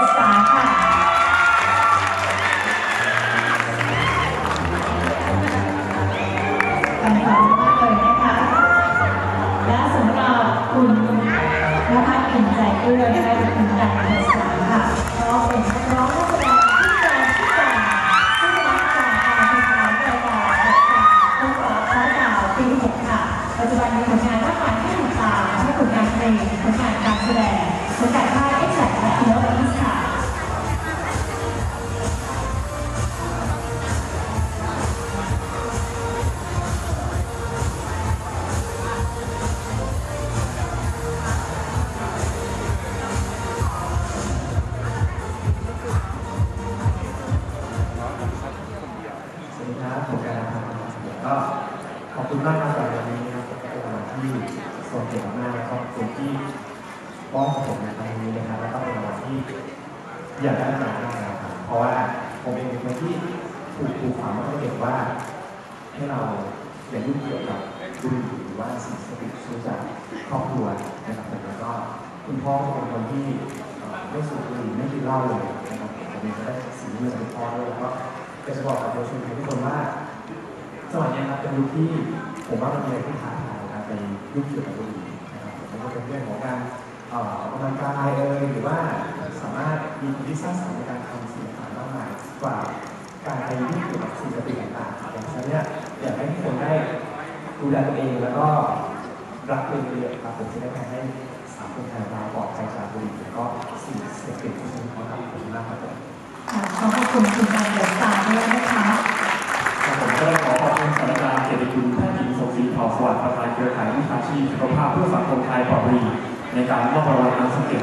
ดสาค่ะขอบคุณมากเลยนะคะ และสำหรับคุณนภัสอิ่มใจเอื้อนะคะจากคุณการเดอ ก็ขอบคุณมากครับสำหรับวันนี้นะครับเป็นวันที่ทรงเกียรติมากแล้วก็ขอบคุณที่มอบกับผมในครั้งนี้นะครับแล้วก็เป็นวันที่อยากได้มานานแล้วครับเพราะว่าผมเองเป็นคนที่ถูกปลูกฝังมาตั้งเด็กว่าให้เราอย่ายุ่งเกี่ยวกับบุหรี่หรือว่าสิ่งเสพติดช่วยจากครอบครัวนะครับแล้วก็คุณพ่อเป็นคนที่ไม่สูบบุหรี่ไม่กินเหล้าเลยนะครับผมเองก็ได้สิ่งนี้จากคุณพ่อด้วยแล้วก็จะบอกกับเยาวชนทุกคนว่า สมัยนี้ครับเป็นยุคที่ผมว่ามันมีอะไรที่ท้าทายนะครับในยุคเกี่ยวกับบุหรี่นะครับมไม่ว่าเป็นเรื่องของการออกกำลังกายเอ่ยหรือว่าสามารถมีความคิดสร้างสรรค์ในการทำสิ่งต่างๆมากมายกว่าการไปยุ่งเกี่ยวกับสิ่งเสพติดต่างๆอย่างเช่นเนี่ยอยากให้ทุกคนได้ดูแลตัวเองแล้วก็รักตัวเองเยอะครับผมจะได้ทำให้สังคมไทยเราปลอดภัยจากบุหรี่แล้วก็สิ่งเสพติดทุกชนิดนะครับขอบคุณมากครับขอขอบคุณคุณการเดอะสตาด้วยนะคะีสุขภาพเพื่อสังคมไทยปลอดภัยในการมอบรางวัลอันสเกต